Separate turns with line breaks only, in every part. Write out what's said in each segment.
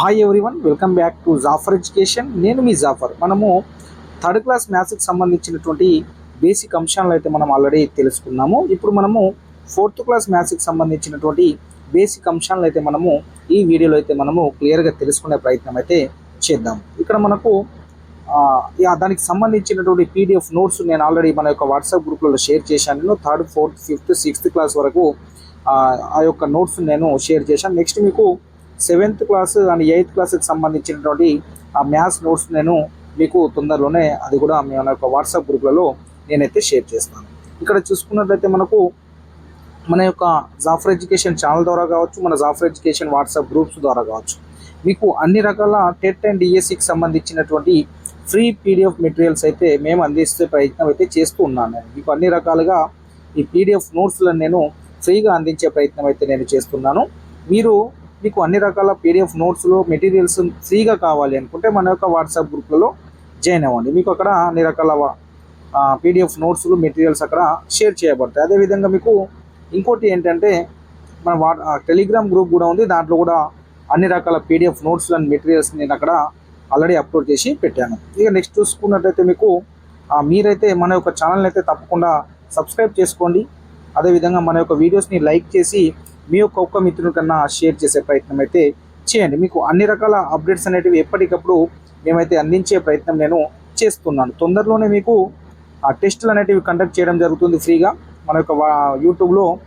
Hi everyone welcome back to Jafar education నేను మీ జాఫర్ మనము థర్డ్ క్లాస్ మ్యాథ్స్కి సంబంధించినటువంటి బేసిక్ అంశాలను అయితే మనం ఆల్రెడీ తెలుసుకున్నాము. ఇప్పుడు మనము ఫోర్త్ క్లాస్ మ్యాథ్స్కి సంబంధించినటువంటి బేసిక్ అంశాలను అయితే మనము ఈ వీడియోలో అయితే మనము క్లియర్గా తెలుసుకునే ప్రయత్నం అయితే చేద్దాం. ఇక్కడ మనకు దానికి సంబంధించినటువంటి పీడిఎఫ్ నోట్స్ నేను ఆల్రెడీ మన యొక్క వాట్సాప్ గ్రూప్లలో షేర్ చేశాను. నేను third fourth fifth sixth class వరకు ఆ, ఆ యొక్క నోట్స్ నేను షేర్ చేశాను. నెక్స్ట్ మీకు సెవెంత్ క్లాస్ అండ్ ఎయిత్ క్లాస్కి సంబంధించినటువంటి ఆ మ్యాథ్స్ నోట్స్ నేను మీకు తొందరలోనే అది కూడా మీ యొక్క వాట్సాప్ గ్రూప్లలో నేనైతే షేర్ చేస్తాను. ఇక్కడ చూసుకున్నట్లయితే మనకు మన యొక్క జాఫర్ ఎడ్యుకేషన్ ఛానల్ ద్వారా కావచ్చు మన జాఫర్ ఎడ్యుకేషన్ వాట్సాప్ గ్రూప్స్ ద్వారా కావచ్చు. మీకు అన్ని రకాల టెట్ అండ్ డిఎస్సికి సంబంధించినటువంటి ఫ్రీ పీడిఎఫ్ మెటీరియల్స్ అయితే మేము అందిస్తే ప్రయత్నం అయితే చేస్తూ ఉన్నాను నేను. మీకు అన్ని రకాలుగా ఈ పీడిఎఫ్ నోట్స్లను నేను ఫ్రీగా అందించే ప్రయత్నం అయితే నేను చేస్తున్నాను. మీరు మీకు అన్ని రకాల పీడిఎఫ్ నోట్స్లో మెటీరియల్స్ ఫ్రీగా కావాలి అనుకుంటే మన యొక్క వాట్సాప్ గ్రూప్లలో జాయిన్ అవ్వండి. మీకు అక్కడ అన్ని రకాల పీడిఎఫ్ నోట్స్లు మెటీరియల్స్ అక్కడ షేర్ చేయబడతాయి. అదేవిధంగా మీకు ఇంకోటి ఏంటంటే మన వా టెలిగ్రామ్ గ్రూప్ కూడా ఉంది. దాంట్లో కూడా అన్ని రకాల పీడిఎఫ్ నోట్స్ అండ్ మెటీరియల్స్ నేను అక్కడ ఆల్రెడీ అప్లోడ్ చేసి పెట్టాను. ఇక నెక్స్ట్ చూసుకున్నట్టయితే మీకు మీరైతే మన యొక్క ఛానల్ని అయితే తప్పకుండా సబ్స్క్రైబ్ చేసుకోండి. అదేవిధంగా మన యొక్క వీడియోస్ని లైక్ చేసి మీ యొక్క ఒక్క మిత్రుల కన్నా షేర్ చేసే ప్రయత్నం అయితే చేయండి. మీకు అన్ని రకాల అప్డేట్స్ అనేటివి ఎప్పటికప్పుడు మేమైతే అందించే ప్రయత్నం నేను చేస్తున్నాను. తొందరలోనే మీకు ఆ టెస్టులు అనేటివి కండక్ట్ చేయడం జరుగుతుంది ఫ్రీగా. మన యొక్క యూట్యూబ్లో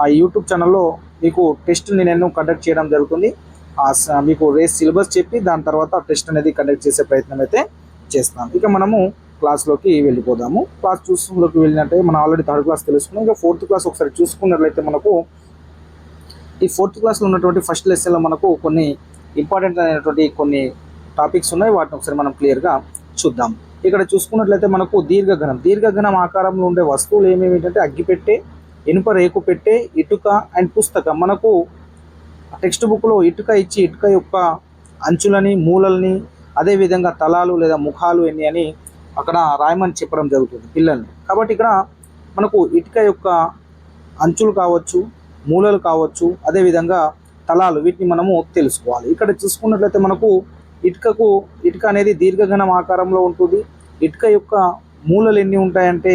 ఆ యూట్యూబ్ ఛానల్లో మీకు టెస్ట్ని నేను కండక్ట్ చేయడం జరుగుతుంది. ఆ స- మీకు రేస్ సిలబస్ చెప్పి దాని తర్వాత టెస్ట్ అనేది కండక్ట్ చేసే ప్రయత్నం అయితే చేస్తాను. ఇక మనము క్లాస్లోకి వెళ్ళిపోదాము. క్లాస్ చూసులోకి వెళ్ళినట్టే మనం ఆల్రెడీ థర్డ్ క్లాస్ తెలుసుకున్నాం. ఇంకా ఫోర్త్ క్లాస్ ఒకసారి చూసుకున్నట్లయితే మనకు ఈ ఫోర్త్ క్లాస్లో ఉన్నటువంటి ఫస్ట్ లెసన్లో మనకు కొన్ని ఇంపార్టెంట్ అయినటువంటి కొన్ని టాపిక్స్ ఉన్నాయి. వాటిని ఒకసారి మనం క్లియర్గా చూద్దాం. ఇక్కడ చూసుకున్నట్లయితే మనకు దీర్ఘఘనం దీర్ఘఘనం ఆకారంలో ఉండే వస్తువులు ఏమేమి అంటే అగ్గిపెట్టె ఇనుప రేకు పెట్టే ఇటుక అండ్ పుస్తకం. మనకు టెక్స్ట్ బుక్లో ఇటుక ఇచ్చి ఇటుక యొక్క అంచులని మూలల్ని అదేవిధంగా తలాలు లేదా ముఖాలు ఎన్ని అని అక్కడ రాయమని చెప్పడం జరుగుతుంది పిల్లల్ని. కాబట్టి ఇక్కడ మనకు ఇటుక యొక్క అంచులు కావచ్చు మూలలు కావచ్చు అదేవిధంగా తలాలు వీటిని మనము తెలుసుకోవాలి. ఇక్కడ చూసుకున్నట్లయితే మనకు ఇటుకకు ఇటుక అనేది దీర్ఘఘనం ఆకారంలో ఉంటుంది. ఇటుక యొక్క మూలలు ఎన్ని ఉంటాయంటే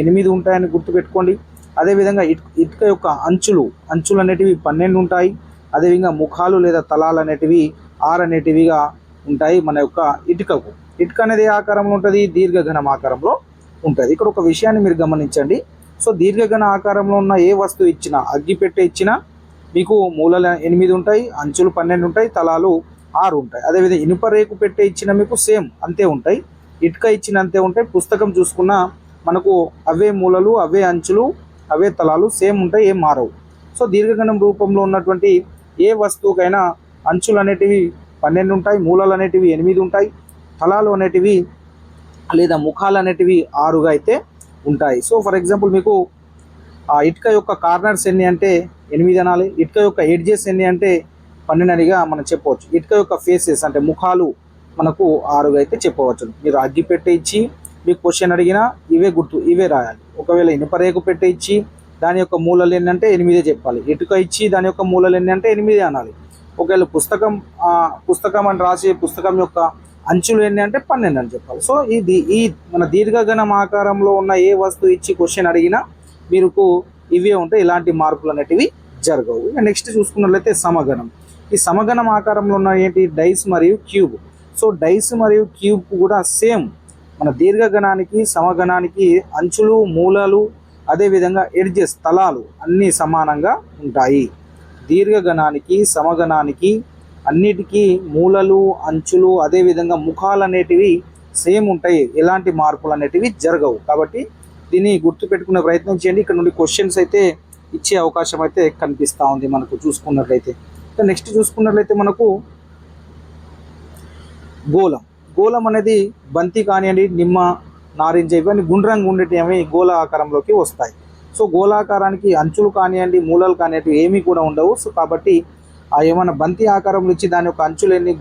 ఎనిమిది ఉంటాయని గుర్తుపెట్టుకోండి. అదేవిధంగా ఇటుక ఇటుక యొక్క అంచులు అంచులు అనేటివి పన్నెండు ఉంటాయి. అదేవిధంగా ముఖాలు లేదా తలాలు అనేటివి ఆరు అనేటివిగా ఉంటాయి మన యొక్క ఇటుకకు. ఇటుక అనేది ఆకారంలో ఉంటుంది? దీర్ఘఘనం ఆకారంలో ఉంటుంది. ఇక్కడ ఒక విషయాన్ని మీరు గమనించండి. సో దీర్ఘఘన ఆకారంలో ఉన్న ఏ వస్తువు ఇచ్చినా అగ్గిపెట్టె ఇచ్చినా మీకు మూలలు ఎనిమిది ఉంటాయి అంచులు పన్నెండు ఉంటాయి తలాలు ఆరు ఉంటాయి. అదేవిధంగా ఇనుప రేకు పెట్టే ఇచ్చిన మీకు సేమ్ అంతే ఉంటాయి. ఇటుక ఇచ్చిన అంతే ఉంటాయి. పుస్తకం చూసుకున్న మనకు అవే మూలలు అవే అంచులు అవే తలాలు సేమ్ ఉంటాయి ఏం మారవు. సో దీర్ఘగణం రూపంలో ఉన్నటువంటి ఏ వస్తువుకైనా అంచులు అనేటివి పన్నెండు ఉంటాయి మూలలు అనేటివి ఎనిమిది ఉంటాయి తలాలు అనేటివి లేదా ముఖాలు అనేటివి ఆరుగా అయితే ఉంటాయి. సో ఫర్ ఎగ్జాంపుల్ మీకు ఆ ఇటుక యొక్క కార్నర్స్ ఎన్ని అంటే ఎనిమిది అనాలి. ఇటుక యొక్క ఎడ్జెస్ ఎన్ని అంటే పన్నెండు అనిగా మనం చెప్పవచ్చు. ఇటుక యొక్క ఫేసెస్ అంటే ముఖాలు మనకు ఆరుగా అయితే చెప్పవచ్చు. మీరు అగ్గి పెట్టే ఇచ్చి మీకు క్వశ్చన్ అడిగినా ఇవే గుర్తు ఇవే రాయాలి. ఒకవేళ ఇనుప రేకు పెట్టే ఇచ్చి దాని యొక్క మూలలు ఎన్ని అంటే ఎనిమిదే చెప్పాలి. ఇటుక ఇచ్చి దాని యొక్క మూలలు ఎన్ని అంటే ఎనిమిదే అనాలి. ఒకవేళ పుస్తకం పుస్తకం అని రాసే పుస్తకం యొక్క అంచులు ఎన్ని అంటే పన్నెండు అని చెప్పాలి. సో ఇది ఈ మన దీర్ఘగణం ఆకారంలో ఉన్న ఏ వస్తువు ఇచ్చి క్వశ్చన్ అడిగినా మీకు ఇవే ఉంటాయి ఇలాంటి మార్పులు అనేటివి జరగవు. ఇక నెక్స్ట్ చూసుకున్నట్లయితే సమగణం. ఈ సమగణం ఆకారంలో ఉన్న ఏంటి? డైస్ మరియు క్యూబ్. సో డైస్ మరియు క్యూబ్ కూడా సేమ్ మన దీర్ఘగణానికి సమగణానికి అంచులు మూలలు అదేవిధంగా ఎడ్జెస్ స్థలాలు అన్నీ సమానంగా ఉంటాయి. దీర్ఘగణానికి సమగణానికి అన్నిటికీ మూలలు అంచులు అదేవిధంగా ముఖాలు అనేటివి సేమ్ ఉంటాయి. ఎలాంటి మార్పులు అనేటివి జరగవు. కాబట్టి దీన్ని గుర్తుపెట్టుకునే ప్రయత్నం చేయండి. ఇక్కడ నుండి క్వశ్చన్స్ అయితే ఇచ్చే అవకాశం అయితే కనిపిస్తూ ఉంది మనకు చూసుకున్నట్లయితే. నెక్స్ట్ చూసుకున్నట్లయితే మనకు గోళం. గోళం అనేది బంతి కానివ్వండి నిమ్మ నారింజ ఇవన్నీ గుండ్రంగా ఉండేటివి గోళ ఆకారంలోకి వస్తాయి. సో గోళాకారానికి అంచులు కానివ్వండి మూలలు కానివ్వండి ఏమీ కూడా ఉండవు. సో కాబట్టి ఆ ఏమైనా బంతి ఆకారంలో ఇచ్చి దాని యొక్క అంచులు ఎన్ని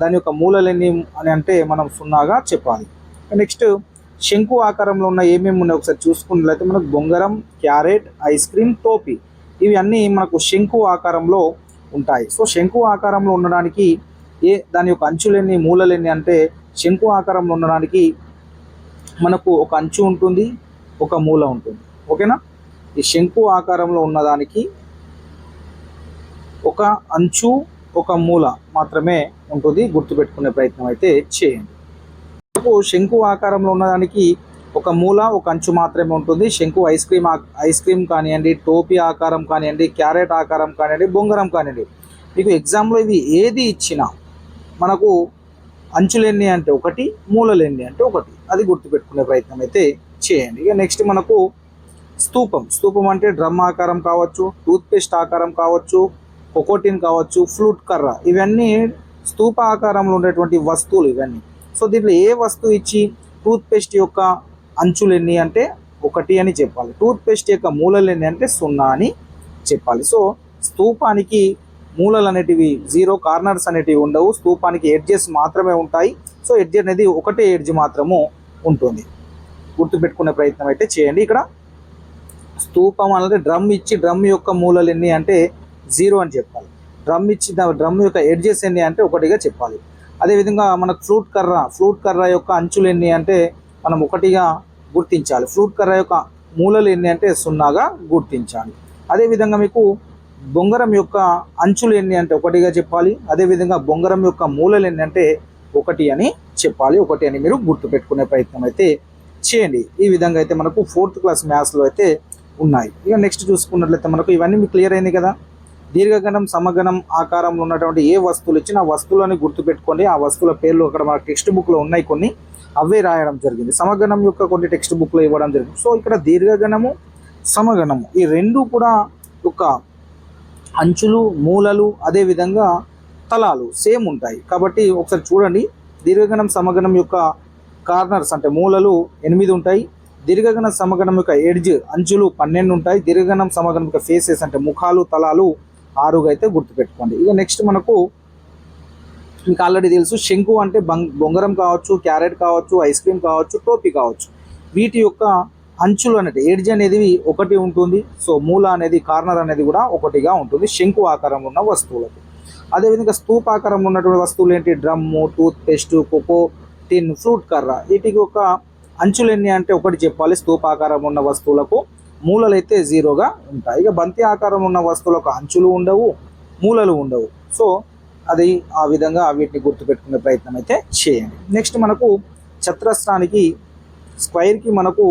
దాని యొక్క మూలలు ఎన్ని అని అంటే మనం సున్నాగా చెప్పాలి. నెక్స్ట్ శంకు ఆకారంలో ఉన్న ఏమేమి ఉన్నాయి ఒకసారి చూసుకున్నట్లయితే మనకు బొంగరం క్యారెట్ ఐస్ క్రీమ్ టోపీ ఇవి అన్నీ మనకు శంకు ఆకారంలో ఉంటాయి. సో శంకు ఆకారంలో ఉండడానికి ఏ దాని యొక్క అంచులెన్ని మూలలెన్ని అంటే శంకు ఆకారంలో ఉండడానికి మనకు ఒక అంచు ఉంటుంది ఒక మూల ఉంటుంది. ఓకేనా ఈ శంకు ఆకారంలో ఉన్నదానికి ఒక అంచు ఒక మూల మాత్రమే ఉంటుంది. గుర్తుపెట్టుకునే ప్రయత్నం అయితే చేయండి. మనకు శంకు ఆకారంలో ఉన్నదానికి ఒక మూల ఒక అంచు మాత్రమే ఉంటుంది. శంకు ఐస్ క్రీమ్ ఐస్ క్రీమ్ కానివ్వండి టోపీ ఆకారం కానివ్వండి క్యారెట్ ఆకారం కానివ్వండి బొంగరం కానివ్వండి. మీకు ఎగ్జామ్లో ఇది ఏది ఇచ్చినా మనకు అంచులు ఎన్ని అంటే ఒకటి మూలలు ఎన్ని అంటే ఒకటి. అది గుర్తుపెట్టుకునే ప్రయత్నం అయితే చేయండి. ఇక నెక్స్ట్ మనకు స్తూపం. స్తూపం అంటే డ్రమ్ ఆకారం కావచ్చు టూత్పేస్ట్ ఆకారం కావచ్చు కొకోటిన్ కావచ్చు ఫ్లూట్ కర్ర ఇవన్నీ స్తూప ఆకారంలో ఉండేటువంటి వస్తువులు ఇవన్నీ. సో దీంట్లో ఏ వస్తువు ఇచ్చి టూత్పేస్ట్ యొక్క అంచులు ఎన్ని అంటే ఒకటి అని చెప్పాలి. టూత్పేస్ట్ యొక్క మూలలు ఎన్ని అంటే సున్నా అని చెప్పాలి. సో స్తూపానికి మూలలు అనేటివి జీరో కార్నర్స్ అనేటివి ఉండవు. స్తూపానికి ఎడ్జెస్ మాత్రమే ఉంటాయి. సో ఎడ్జ్ అనేది ఒకటే ఎడ్జ్ మాత్రము ఉంటుంది. గుర్తుపెట్టుకునే ప్రయత్నం అయితే చేయండి. ఇక్కడ స్తూపం అనేది డ్రమ్ ఇచ్చి డ్రమ్ యొక్క మూలలు ఎన్ని అంటే జీరో అని చెప్పాలి. డ్రమ్ ఇచ్చి డ్రమ్ యొక్క ఎడ్జెస్ ఎన్ని అంటే ఒకటిగా చెప్పాలి. అదేవిధంగా మనకు ఫ్లూట్ కర్ర ఫ్లూట్ కర్ర యొక్క అంచులు ఎన్ని అంటే మనం ఒకటిగా గుర్తించాలి. ఫ్లూట్ కర్ర యొక్క మూలలు ఎన్ని అంటే సున్నాగా గుర్తించాలి. అదేవిధంగా మీకు బొంగరం యొక్క అంచులు ఎన్ని అంటే ఒకటిగా చెప్పాలి. అదేవిధంగా బొంగరం యొక్క మూలలు ఎన్ని అంటే ఒకటి అని చెప్పాలి. ఒకటి అని మీరు గుర్తుపెట్టుకునే ప్రయత్నం అయితే చేయండి. ఈ విధంగా అయితే మనకు ఫోర్త్ క్లాస్ మ్యాథ్స్లో అయితే ఉన్నాయి. ఇక నెక్స్ట్ చూసుకున్నట్లయితే మనకు ఇవన్నీ మీకు క్లియర్ అయింది కదా. దీర్ఘగణం సమగణం ఆకారంలో ఉన్నటువంటి ఏ వస్తువులు ఇచ్చిన ఆ వస్తువులని గుర్తుపెట్టుకోండి. ఆ వస్తువుల పేర్లు అక్కడ మన టెక్స్ట్ బుక్లో ఉన్నాయి కొన్ని. అవే రాయడం జరిగింది. సమగణం యొక్క కొన్ని టెక్స్ట్ బుక్లో ఇవ్వడం జరిగింది. సో ఇక్కడ దీర్ఘగణము సమగణము ఈ రెండు కూడా ఒక అంచులు మూలలు అదేవిధంగా తలాలు సేమ్ ఉంటాయి. కాబట్టి ఒకసారి చూడండి. దీర్ఘగణం సమగణం యొక్క కార్నర్స్ అంటే మూలలు ఎనిమిది ఉంటాయి. దీర్ఘగణ సమగణం యొక్క ఎడ్జ్ అంచులు పన్నెండు ఉంటాయి. దీర్ఘగణం సమగణం యొక్క ఫేసెస్ అంటే ముఖాలు తలాలు ఆరుగా అయితే గుర్తుపెట్టుకోండి. ఇక నెక్స్ట్ మనకు మీకు ఆల్రెడీ తెలుసు శంకు అంటే బంగ్ బొంగరం కావచ్చు క్యారెట్ కావచ్చు ఐస్ క్రీమ్ కావచ్చు టోపీ కావచ్చు. వీటి యొక్క అంచులు అనేది ఎడ్జ్ అనేది ఒకటి ఉంటుంది సో మూల అనేది కార్నర్ అనేది కూడా ఒకటిగా ఉంటుంది శంకు ఆకారం ఉన్న వస్తువులకు. అదేవిధంగా స్తూప్ ఉన్నటువంటి వస్తువులు ఏంటి? Drum toothpaste cocoa tin fruit కర్ర. వీటికి ఒక అంచులు ఎన్ని అంటే ఒకటి చెప్పాలి స్తూప్ ఆకారం ఉన్న వస్తువులకు. మూలలు అయితే జీరోగా ఉంటాయి. ఇక బంతి ఆకారం ఉన్న వస్తువులకు అంచులు ఉండవు మూలలు ఉండవు. సో అది ఆ విధంగా వీటిని గుర్తుపెట్టుకునే ప్రయత్నం అయితే చేయండి. నెక్స్ట్ మనకు చతురస్రానికి స్క్వైర్కి మనకు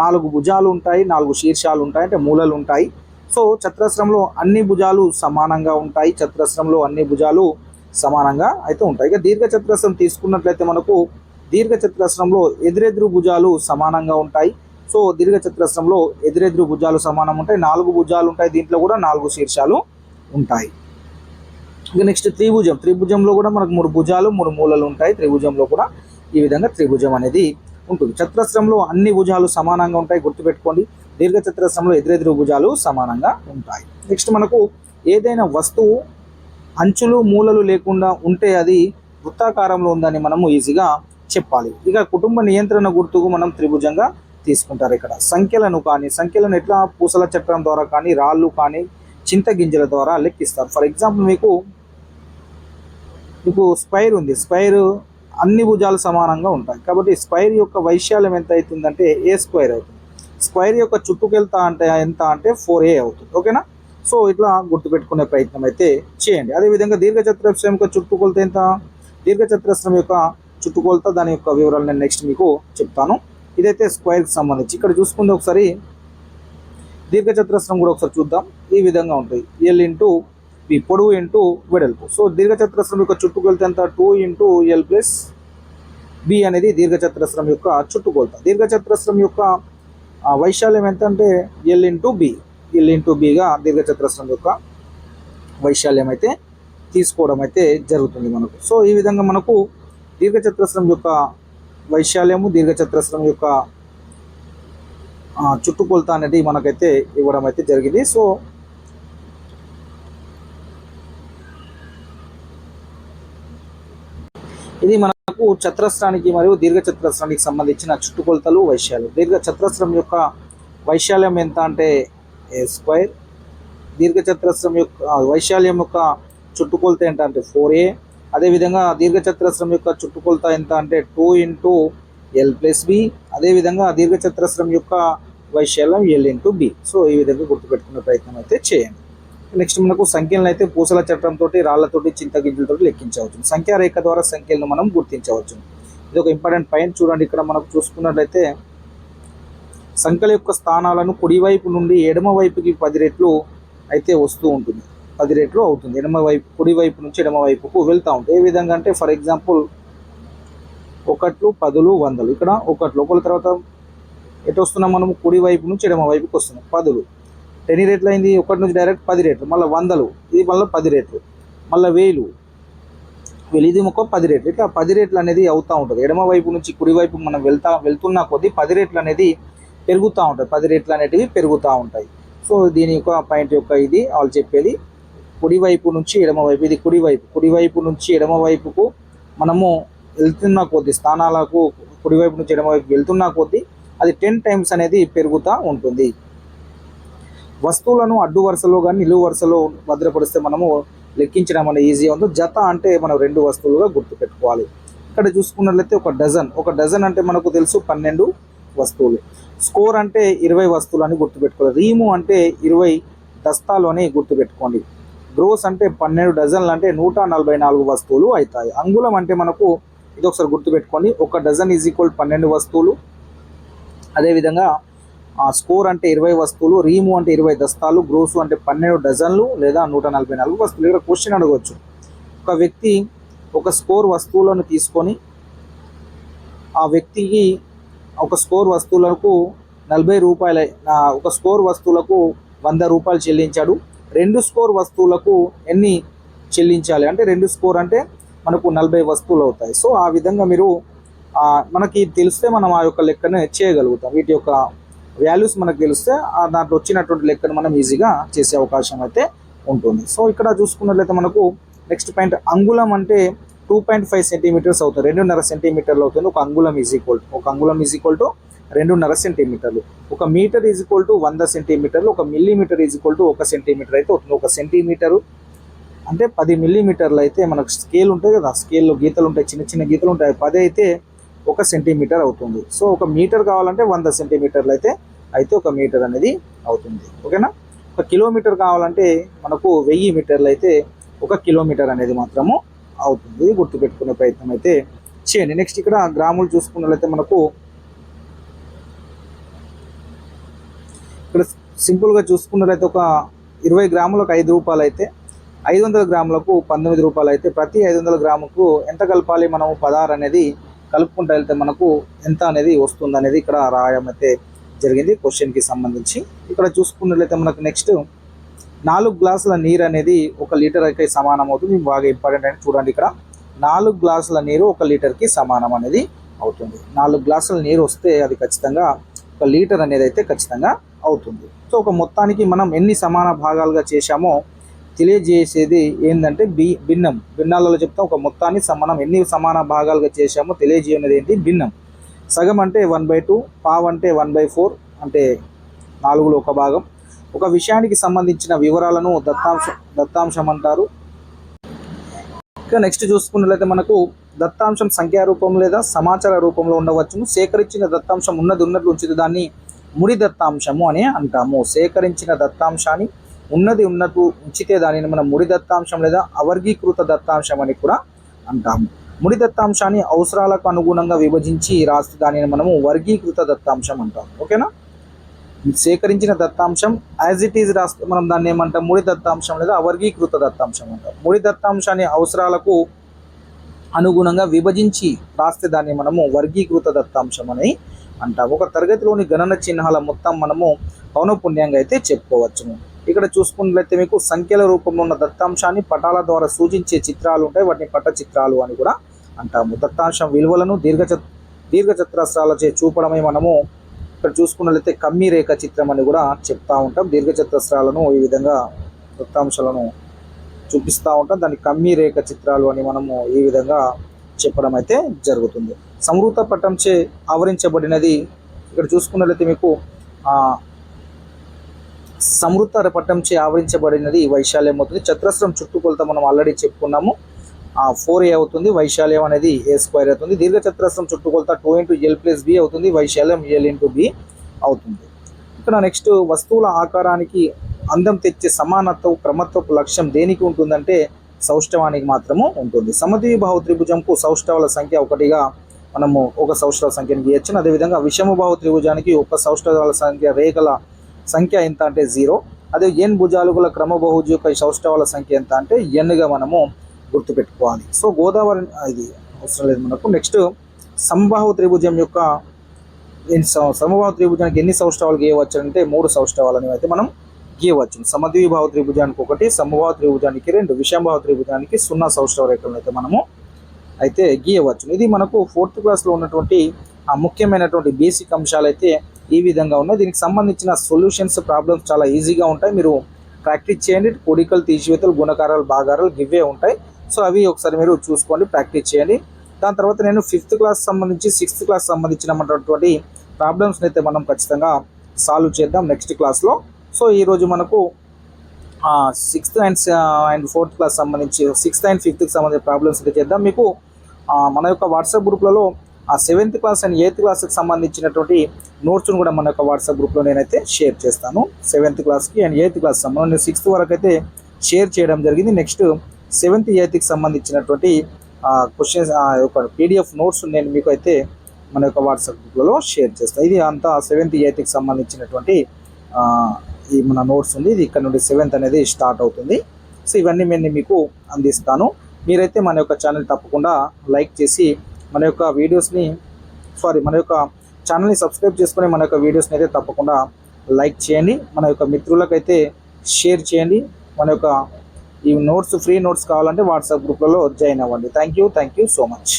నాలుగు భుజాలు ఉంటాయి నాలుగు శీర్షాలు ఉంటాయి అంటే మూలలు ఉంటాయి. సో చతురస్రంలో అన్ని భుజాలు సమానంగా ఉంటాయి చతురస్రంలో అన్ని భుజాలు సమానంగా అయితే ఉంటాయి. ఇక దీర్ఘ చతురస్రం తీసుకున్నట్లయితే మనకు దీర్ఘ చతురస్రంలో ఎదురెదురు భుజాలు సమానంగా ఉంటాయి. సో దీర్ఘ చతురస్రంలో ఎదురెదురు భుజాలు సమానం ఉంటాయి. నాలుగు భుజాలు ఉంటాయి. దీంట్లో కూడా నాలుగు శీర్షాలు ఉంటాయి. ఇక నెక్స్ట్ త్రిభుజం. త్రిభుజంలో కూడా మనకు మూడు భుజాలు మూడు మూలలు ఉంటాయి. త్రిభుజంలో కూడా ఈ విధంగా త్రిభుజం అనేది ఉంటుంది. చతురస్రంలో అన్ని భుజాలు సమానంగా ఉంటాయి. గుర్తుపెట్టుకోండి. దీర్ఘ చతురస్రంలో ఎదురెదురు భుజాలు సమానంగా ఉంటాయి. నెక్స్ట్ మనకు ఏదైనా వస్తువు అంచులు మూలలు లేకుండా ఉంటే అది వృత్తాకారంలో ఉందని మనము ఈజీగా చెప్పాలి. ఇక కుటుంబ నియంత్రణ గుర్తుకు మనం త్రిభుజంగా తీసుకుంటారు ఇక్కడ. సంఖ్యలను కానీ సంఖ్యలను ఎట్లా పూసల చక్రం ద్వారా కానీ రాళ్ళు కానీ చింత గింజల ద్వారా లెక్కిస్తారు. ఫర్ ఎగ్జాంపుల్ మీకు మీకు స్పైర్ ఉంది. స్పైర్ అన్ని భుజాలు సమానంగా ఉంటాయి. కాబట్టి స్క్వైర్ యొక్క వైశాల్యం ఎంత అవుతుందంటే ఏ స్క్వైర్ అవుతుంది. స్క్వైర్ యొక్క చుట్టుకెళ్తా అంటే ఎంత అంటే ఫోర్ ఏ అవుతుంది. ఓకేనా సో ఇట్లా గుర్తుపెట్టుకునే ప్రయత్నం అయితే చేయండి. అదేవిధంగా దీర్ఘచతురస్రం యొక్క చుట్టుకొలత ఎంత? దీర్ఘచతురస్రం యొక్క చుట్టుకొలత దాని యొక్క వివరాలు నేను నెక్స్ట్ మీకు చెప్తాను. ఇదైతే స్క్వైర్కి సంబంధించి. ఇక్కడ చూసుకుంటే ఒకసారి దీర్ఘచతురస్రం కూడా ఒకసారి చూద్దాం. ఈ విధంగా ఉంటుంది ఎల్ ఇంటూ బి పొడవు ఇంటూ వెడల్పు. సో దీర్ఘచతురస్రం యొక్క చుట్టుకొలత ఎంత? Two into L plus B అనేది దీర్ఘచతురస్రం యొక్క చుట్టుకొలత. దీర్ఘచతురస్రం యొక్క వైశాల్యం ఎంత అంటే L into B L into బిగా దీర్ఘచతురస్రం యొక్క వైశాల్యం అయితే తీసుకోవడం అయితే జరుగుతుంది మనకు. సో ఈ విధంగా మనకు దీర్ఘచతురస్రం యొక్క వైశాల్యము దీర్ఘచతురస్రం యొక్క చుట్టుకొలత అనేది మనకైతే ఇవ్వడం అయితే జరిగింది. సో ఇది మనకు చతురస్రానికి మరియు దీర్ఘ చతురస్రానికి సంబంధించిన చుట్టుకొలతలు వైశాల్యం. దీర్ఘచతురస్రం యొక్క వైశాల్యం ఎంత అంటే ఏ స్క్వైర్? దీర్ఘ చతురస్రం యొక్క వైశాల్యం యొక్క చుట్టుకొలత ఏంటంటే ఫోర్ ఏ. అదేవిధంగా దీర్ఘచతురస్రం యొక్క చుట్టుకొలత ఎంత అంటే two into L plus B అదేవిధంగా దీర్ఘచతురస్రం యొక్క వైశాల్యం ఎల్ ఇంటూ బి. సో ఈ విధంగా గుర్తుపెట్టుకునే ప్రయత్నం అయితే చేయండి. నెక్స్ట్ మనకు సంఖ్యలను అయితే పూసల చట్టంతో రాళ్ళతోటి చింతగింజలతో లెక్కించవచ్చు. సంఖ్యా రేఖ ద్వారా సంఖ్యలను మనం గుర్తించవచ్చు. ఇది ఒక ఇంపార్టెంట్ పాయింట్ చూడండి. ఇక్కడ మనకు చూసుకున్నట్లయితే సంఖ్యల యొక్క స్థానాలను కుడివైపు నుండి ఎడమ వైపుకి పది రెట్లు అయితే వస్తూ ఉంటుంది. పది రెట్లు అవుతుంది. ఎడమ వైపు కుడి వైపు నుంచి ఎడమ వైపుకు వెళ్తూ ఉంటుంది ఏ విధంగా అంటే ఫర్ ఎగ్జాంపుల్ ఒకట్లు పదులు వందలు. ఇక్కడ ఒకట్లు ఒకళ్ళ తర్వాత ఎటు వస్తున్నాం మనం కుడి వైపు నుంచి ఎడమ వైపుకి వస్తున్నాం. పదులు. ఎన్ని రేట్లు అయింది? ఒకటి నుంచి డైరెక్ట్ పది రేట్లు. మళ్ళీ వందలు. ఇది మళ్ళీ పది రేట్లు. మళ్ళీ వేలు. వేలు ఇది ఒక పది రేట్లు. ఇట్లా పది రేట్లు అనేది అవుతూ ఉంటుంది. ఎడమ వైపు నుంచి కుడి వైపు మనం వెళ్తా వెళ్తున్నా కొద్దీ పది రేట్లు అనేది పెరుగుతూ ఉంటుంది. పది రేట్లు అనేటివి పెరుగుతూ ఉంటాయి. సో దీని యొక్క పాయింట్ యొక్క ఇది వాళ్ళు చెప్పేది. కుడివైపు నుంచి ఎడమవైపు ఇది కుడివైపు. కుడివైపు నుంచి ఎడమవైపుకు మనము వెళ్తున్న కొద్ది స్థానాలకు కుడివైపు నుంచి ఎడమవైపు వెళ్తున్న కొద్దీ అది టెన్ టైమ్స్ అనేది పెరుగుతూ ఉంటుంది. వస్తువులను అడ్డు వరుసలో కానీ నిలువు వరుసలో భద్రపరిస్తే మనము లెక్కించడం అనేది ఈజీగా ఉంటుంది. జత అంటే మనం రెండు వస్తువులుగా గుర్తుపెట్టుకోవాలి. ఇక్కడ చూసుకున్నట్లయితే ఒక డజన్ ఒక డజన్ అంటే మనకు తెలుసు పన్నెండు వస్తువులు. స్కోర్ అంటే ఇరవై వస్తువులు అని గుర్తుపెట్టుకోవాలి. రీము అంటే ఇరవై దస్తాలు అని గుర్తుపెట్టుకోండి. గ్రోస్ అంటే పన్నెండు డజన్లు అంటే నూట నలభై నాలుగు వస్తువులు అవుతాయి. అంగుళం అంటే మనకు ఇది ఒకసారి గుర్తుపెట్టుకోండి. ఒక డజన్ ఈజ్ ఈక్వల్ పన్నెండు వస్తువులు. అదేవిధంగా ఆ స్కోర్ అంటే ఇరవై వస్తువులు రీము అంటే ఇరవై దస్తాలు గ్రోసు అంటే పన్నెండు డజన్లు లేదా నూట నలభై నాలుగు వస్తువులు. ఇక్కడ క్వశ్చన్ అడగవచ్చు ఒక వ్యక్తి ఒక స్కోర్ వస్తువులను తీసుకొని ఆ వ్యక్తికి ఒక స్కోర్ వస్తువులకు నలభై రూపాయల ఒక స్కోర్ వస్తువులకు వంద రూపాయలు చెల్లించాడు. రెండు స్కోర్ వస్తువులకు ఎన్ని చెల్లించాలి? అంటే రెండు స్కోర్ అంటే మనకు నలభై వస్తువులు అవుతాయి. సో ఆ విధంగా మీరు మనకి తెలిస్తే మనం ఆ యొక్క లెక్కను చేయగలుగుతాం. వీటి యొక్క వాల్యూస్ మనకు తెలిస్తే దాంట్లో వచ్చినటువంటి లెక్కను మనం ఈజీగా చేసే అవకాశం అయితే ఉంటుంది. సో ఇక్కడ చూసుకున్నట్లయితే మనకు నెక్స్ట్ పాయింట్ అంగుళం అంటే టూ పాయింట్ ఫైవ్ సెంటీమీటర్స్ అవుతుంది. రెండున్నర సెంటీమీటర్లు అవుతుంది. ఒక అంగుళం ఈజ్ ఈక్వల్ ఒక అంగుళం ఈజ్ ఈక్వల్ టు రెండున్నర సెంటీమీటర్లు. ఒక మీటర్ ఈజ్ ఈక్వల్ టు వంద సెంటీమీటర్లు ఒక మిల్లీమీటర్ ఈజ్ ఈక్వల్ టు ఒక సెంటీమీటర్ అయితే అవుతుంది. ఒక సెంటీమీటరు అంటే పది మిల్లీమీటర్లు అయితే మనకు స్కేల్ ఉంటుంది కదా. స్కేల్లో గీతలు ఉంటాయి చిన్న చిన్న గీతలు ఉంటాయి. పది అయితే ఒక సెంటీమీటర్ అవుతుంది. సో ఒక మీటర్ కావాలంటే వంద సెంటీమీటర్లు అయితే అయితే ఒక మీటర్ అనేది అవుతుంది. ఓకేనా? ఒక కిలోమీటర్ కావాలంటే మనకు వెయ్యి మీటర్లు అయితే ఒక కిలోమీటర్ అనేది మాత్రము అవుతుంది. గుర్తుపెట్టుకునే ప్రయత్నం అయితే చేయండి. నెక్స్ట్ ఇక్కడ గ్రాములు చూసుకున్నట్లయితే మనకు ఇక్కడ సింపుల్గా చూసుకున్నట్లయితే ఒక ఇరవై గ్రాములకు ఐదు రూపాయలు అయితే ఐదు వందల గ్రాములకు పంతొమ్మిది రూపాయలు అయితే ప్రతి ఐదు వందల గ్రాముకు ఎంత కలపాలి మనము పదహారు అనేది కలుపుకుంటూ వెళ్తే మనకు ఎంత అనేది వస్తుంది అనేది ఇక్కడ రాయడం అయితే జరిగింది క్వశ్చన్కి సంబంధించి. ఇక్కడ చూసుకున్నట్లయితే మనకు నెక్స్ట్ నాలుగు గ్లాసుల నీరు అనేది ఒక లీటర్కి సమానం అవుతుంది. బాగా ఇంపార్టెంట్ అని చూడండి ఇక్కడ. నాలుగు గ్లాసుల నీరు ఒక లీటర్కి సమానం అనేది అవుతుంది. నాలుగు గ్లాసుల నీరు వస్తే అది ఖచ్చితంగా ఒక లీటర్ అనేది అయితే ఖచ్చితంగా అవుతుంది. సో ఒక మొత్తానికి మనం ఎన్ని సమాన భాగాలుగా చేశామో తెలియజేసేది ఏంటంటే బి భిన్నం. భిన్నాలలో చెప్తాం ఒక మొత్తాన్ని స- మనం ఎన్ని సమాన భాగాలుగా చేశామో తెలియజేయనిది ఏంటి? భిన్నం. సగం అంటే వన్ బై టూ పావ్ అంటే వన్ బై ఫోర్ అంటే నాలుగులో ఒక భాగం. ఒక విషయానికి సంబంధించిన వివరాలను దత్తాంశం దత్తాంశం అంటారు. ఇక నెక్స్ట్ చూసుకున్నట్లయితే మనకు దత్తాంశం సంఖ్యా రూపం లేదా సమాచార రూపంలో ఉండవచ్చును. సేకరించిన దత్తాంశం ఉన్నది ఉన్నట్లు ఉంచితే దాన్ని ముడి దత్తాంశము అని అంటాము. సేకరించిన దత్తాంశాన్ని ఉన్నది ఉన్నట్టు ఉంచితే దానిని మనం ముడి దత్తాంశం లేదా అవర్గీకృత దత్తాంశం అని కూడా అంటాము. ముడి దత్తాంశాన్ని అవసరాలకు అనుగుణంగా విభజించి రాస్తే దానిని మనము వర్గీకృత దత్తాంశం అంటాం ఓకేనా? సేకరించిన దత్తాంశం యాజ్ ఇట్ ఈజ్ రాస్తే మనం దాన్ని ఏమంటాం? ముడి దత్తాంశం లేదా అవర్గీకృత దత్తాంశం అంటాం ముడి దత్తాంశాన్ని అవసరాలకు అనుగుణంగా విభజించి రాస్తే దాన్ని మనము వర్గీకృత దత్తాంశం అని అంట. ఒక తరగతిలోని గణన చిహ్నాల మొత్తం మనము పౌనపుణ్యంగా అయితే చెప్పుకోవచ్చును. ఇక్కడ చూసుకున్నట్లయితే మీకు సంఖ్యల రూపంలో ఉన్న దత్తాంశాన్ని పటాల ద్వారా సూచించే చిత్రాలు ఉంటాయి. వాటిని పట చిత్రాలు అని కూడా అంటాము. దత్తాంశం విలువలను దీర్ఘ దీర్ఘచతురస్రాలచే చూపడమే మనము ఇక్కడ చూసుకున్నట్లయితే కమ్మి రేఖ చిత్రం అని కూడా చెప్తా ఉంటాం. దీర్ఘచతురస్రాలను ఈ విధంగా దత్తాంశాలను చూపిస్తూ ఉంటాం. దాన్ని కమ్మి రేఖ చిత్రాలు అని మనము ఈ విధంగా చెప్పడం అయితే జరుగుతుంది. సమృత పట్టంచే ఆవరించబడినది ఇక్కడ చూసుకున్నట్లయితే మీకు సమృత పట్టంచే ఆవరించబడినది వైశాల్యం అవుతుంది. చతురస్రం చుట్టుకొలత మనం ఆల్రెడీ చెప్పుకున్నాము. ఫోర్ ఏ అవుతుంది. వైశాల్యం అనేది ఏ స్క్వేర్ అవుతుంది. దీర్ఘచతురస్రం చుట్టుకొలత two into L plus B అవుతుంది. వైశాల్యం ఎల్ ఇంటూ బి అవుతుంది. ఇక్కడ నెక్స్ట్ వస్తువుల ఆకారానికి అందం తెచ్చే సమానత్వ క్రమత్వపు లక్ష్యం దేనికి ఉంటుందంటే సౌష్ఠవానికి మాత్రము ఉంటుంది. సమద్విబాహు త్రిభుజంకు సౌష్ఠవాల సంఖ్య ఒకటిగా మనము ఒక సౌష్ఠవ సంఖ్యను గీయచ్చు. అదేవిధంగా విషమబాహు త్రిభుజానికి ఒక సౌష్ఠవాల సంఖ్య రేఖల సంఖ్య ఎంత అంటే జీరో. అదే ఎన్ భుజాలు గల క్రమబహుజ యొక్క సౌష్ఠవాల సంఖ్య ఎంత అంటే ఎన్గా మనము గుర్తుపెట్టుకోవాలి. సో గోదావరి ఇది అవసరం లేదు మనకు. నెక్స్ట్ సంబాహు త్రిభుజం యొక్క ఎన్ని సమబాహు త్రిభుజానికి ఎన్ని సంవత్సరాలు గీయవచ్చు అంటే మూడు సౌష్ఠవాలని అయితే మనం గీయవచ్చు సమద్విబాహు త్రిభుజానికి ఒకటి సమభావ త్రిభుజానికి రెండు విషంబాహు త్రిభుజానికి సున్నా సౌష్ఠవ రేఖలను అయితే మనము అయితే గీయవచ్చు ఇది మనకు ఫోర్త్ క్లాస్లో ఉన్నటువంటి ఆ ముఖ్యమైనటువంటి బేసిక్ అంశాలు అయితే ఈ విధంగా ఉన్నాయి. దీనికి సంబంధించిన సొల్యూషన్స్ ప్రాబ్లమ్స్ చాలా ఈజీగా ఉంటాయి. మీరు ప్రాక్టీస్ చేయండి. కొడికలు తీసివేతలు గుణకారాలు భాగారాలు గివ్వే ఉంటాయి. సో అవి ఒకసారి మీరు చూసుకోండి ప్రాక్టీస్ చేయండి. దాని తర్వాత నేను ఫిఫ్త్ క్లాస్ సంబంధించి సిక్స్త్ క్లాస్ సంబంధించినటువంటి ప్రాబ్లమ్స్ని అయితే మనం ఖచ్చితంగా సాల్వ్ చేద్దాం నెక్స్ట్ క్లాస్లో. సో ఈరోజు మనకు sixth and and fourth class సంబంధించి సిక్స్త్ అండ్ ఫిఫ్త్కి సంబంధించిన ప్రాబ్లమ్స్ అయితే చేద్దాం. మీకు మన యొక్క వాట్సాప్ గ్రూప్లలో ఆ సెవెంత్ క్లాస్ అండ్ ఎయిత్ క్లాస్కి సంబంధించినటువంటి నోట్స్ను కూడా మన యొక్క వాట్సాప్ గ్రూప్లో నేనైతే షేర్ చేస్తాను. సెవెంత్ క్లాస్కి అండ్ ఎయిత్ క్లాస్ సంబంధించి నేను సిక్స్త్ వరకు అయితే షేర్ చేయడం జరిగింది. నెక్స్ట్ సెవెంత్ ఎయిత్కి సంబంధించినటువంటి క్వశ్చన్స్ యొక్క పీడిఎఫ్ నోట్స్ నేను మీకు అయితే మన యొక్క వాట్సాప్ గ్రూప్లలో షేర్ చేస్తాను ఇది అంతా సెవెంత్ ఎయిత్కి సంబంధించినటువంటి ఇది ఈ మన నోట్స్ ఉంది ఇది ఇక్కడ నుండి సెవెంత్ అనేది స్టార్ట్ అవుతుంది. సో ఇవన్నీ నేను మీకు అందిస్తాను. మీరైతే మన యొక్క ఛానల్ తప్పకుండా లైక్ చేసి మన యొక్క వీడియోస్ని సారీ మన యొక్క ఛానల్ని సబ్స్క్రైబ్ చేసుకొని మన యొక్క వీడియోస్ని అయితే తప్పకుండా లైక్ చేయండి. మన యొక్క మిత్రులకైతే షేర్ చేయండి. మన యొక్క ఈ నోట్స్ ఫ్రీ నోట్స్ కావాలంటే వాట్సాప్ గ్రూప్లలో జాయిన్ అవ్వండి. Thank you thank you so much.